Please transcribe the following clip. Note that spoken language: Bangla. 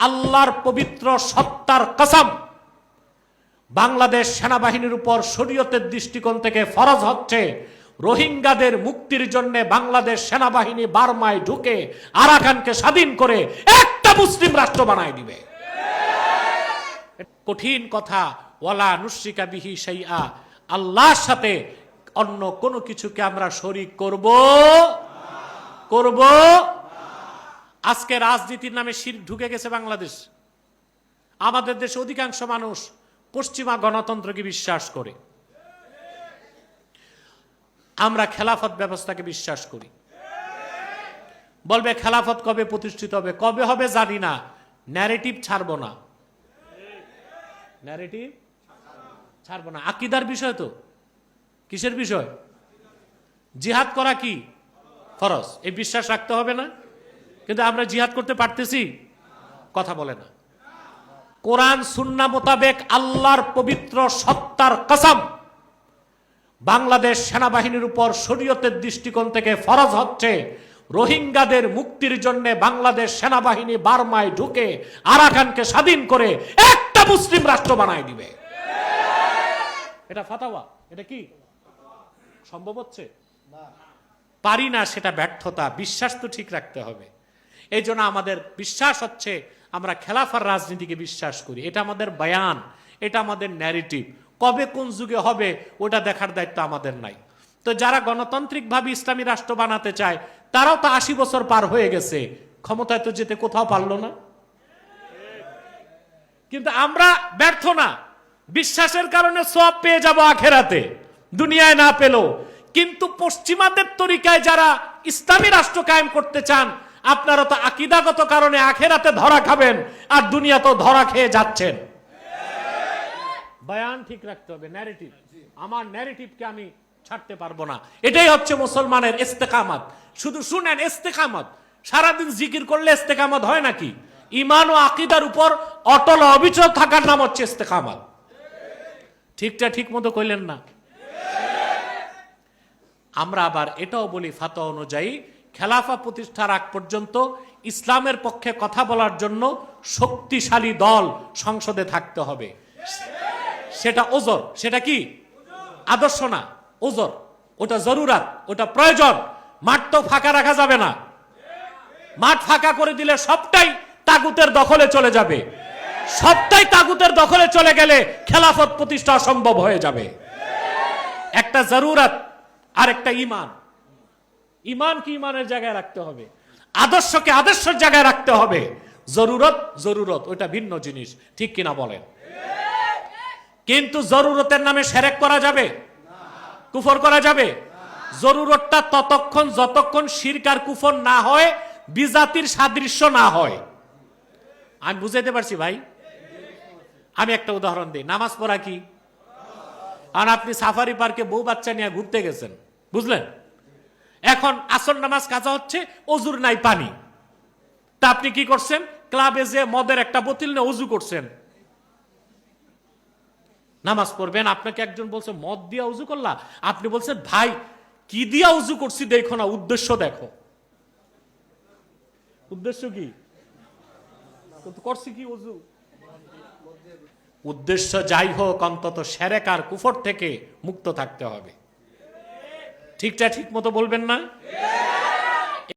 আল্লাহর পবিত্র সত্তার কসম, বাংলাদেশ সেনাবাহিনীর উপর শরীয়তের দৃষ্টিকোণ থেকে ফরজ হচ্ছে রোহিঙ্গাদের মুক্তির জন্য বাংলাদেশ সেনাবাহিনী বার্মায় ঢুকে আরাকানকে স্বাধীন করে একটা মুসলিম রাষ্ট্র বানায় দিবে। কঠিন কথা, ওয়ালা নুসিকা বিহি সাইয়া আল্লাহর সাথে অন্য কোনো কিছুকে আমরা শরিক করব? করব? আজকে রাজনীতির নামে শির ঢুকে গেছে বাংলাদেশ। আমাদের দেশে অধিকাংশ মানুষ পশ্চিমা গণতন্ত্রকে বিশ্বাস করে। আমরা খেলাফত ব্যবস্থাকে বিশ্বাস করি। বলবে খেলাফত কবে প্রতিষ্ঠিত হবে, কবে হবে জানি না। ন্যারেটিভ ছাড়বো না। ন্যারেটিভ ছাড়বো না। আকিদার বিষয় তো। কিসের বিষয়? জিহাদ করা কি? ফরজ। এই বিশ্বাস রাখতে হবে না? কিন্তু আমরা জিহাদ করতে পারতেছি। কথা বলে না। কোরআন, সুন্না মোতাবেক আল্লাহর পবিত্র সত্তার কাসাম বাংলাদেশ সেনাবাহিনীর উপর শরীয়তের দৃষ্টিকোণ থেকে ফরজ হচ্ছে রোহিঙ্গাদের মুক্তির জন্য বাংলাদেশ সেনাবাহিনী বার্মায় ঢুকে আরাকানকে স্বাধীন করে একটা মুসলিম রাষ্ট্র বানায় দিবে। এটা ফাতাওয়া। এটা কি? সম্ভব হচ্ছে? পারি না সেটা ব্যর্থতা। বিশ্বাস তো ঠিক রাখতে হবে। এই জন্য আমাদের বিশ্বাস হচ্ছে আমরা খেলাফার রাজনীতিকে বিশ্বাস করি। এটা আমাদের বয়ান, এটা আমাদের ন্যারেটিভ কবে কোন যুগে হবে, ওটা দেখার দায়িত্ব আমাদের নাই। তো যারা গণতান্ত্রিকভাবে ইসলামী রাষ্ট্র বানাতে চায়, তারাও তো আশি বছর পার হয়ে গেছে। ক্ষমতায় তো যেতে কোথাও পারল না। কিন্তু আমরা ব্যর্থ না। বিশ্বাসের কারণে সব পেয়ে যাব আখেরাতে। দুনিয়ায় না পেলেও। কিন্তু পশ্চিমাদের তরিকায় যারা ইসলামী রাষ্ট্র কায়েম করতে চান আপনারা তো আকিদাগত কারণে আখেরাতে ধরা খাবেন, আর দুনিয়া তো ধরা খেয়ে যাচ্ছেন। বয়ান ঠিক রাখতে হবে ন্যারেটিভ আমার ন্যারেটিভকে আমি ছাড়তে পারব না। এটাই হচ্ছে মুসলমানের ইস্তেকামত। শুধু শুনেন, ইস্তেকামত। সারাদিন জিকির করলে ইস্তেকামত হয় নাকি? ইমান ও আকিদার উপর অটল অবিচল থাকার নাম হচ্ছে ইস্তেকামত। ঠিকটা ঠিক মতো কইলেন না? আমরা আবার এটাও বলি ফাতা অনুযায়ী খেলাফা প্রতিষ্ঠার আগ পর্যন্ত ইসলামের পক্ষে কথা বলার জন্য শক্তিশালী দল সংসদে থাকতে হবে। সেটা ওজর। সেটা কি? আদর্শ না। ওজর। ওটা জরুরাত। ওটা প্রয়োজন। মাঠ তো ফাঁকা রাখা যাবে না। মাঠ ফাঁকা করে দিলে সবটাই তাগুতের দখলে চলে যাবে। সবটাই তাগুতের দখলে চলে গেলে খেলাফত প্রতিষ্ঠা অসম্ভব হয়ে যাবে। একটা জরুরাত আর একটা ইমান ইমান কি ইমানের জায়গায় রাখতে হবে। আদর্শকে আদর্শের জায়গায় রাখতে হবে। জরুরত জরুরত, ওইটা ভিন্ন জিনিস। ঠিক কিনা বলেন? কিন্তু জরুরতের নামে সেরেক করা যাবে? কুফর করা যাবে? জরুরতটা ততক্ষণ, যতক্ষণ শিরকার কুফর না হয়, বিজাতির সাদৃশ্য না হয়। আমি বুঝাইতে পারছি ভাই? আমি একটা উদাহরণ দিই। নামাজ পড়া কি? আর আপনি সাফারি পার্কে বউ বাচ্চা নিয়ে ঘুরতে গেছেন। বুঝলেন? এখন আসর নামাজ কাজা হচ্ছে, অজুর নাই পানি। তা আপনি কি করছেন? ক্লাবে যে মদের একটা বোতল নিয়ে অজু করছেন। নামাজ পড়বেন, আপনাকে একজন বলছে, মদ দিয়া উজু করলা? আপনি বলছেন, ভাই, কি দিয়া উজু করছি দেখো না, উদ্দেশ্য দেখো। উদ্দেশ্য কি? করছি কি উজু উদ্দেশ্য যাই হোক, অন্তত সেরেক আর কুফর থেকে মুক্ত থাকতে হবে। ঠিকটা ঠিক মতো বলবেন না?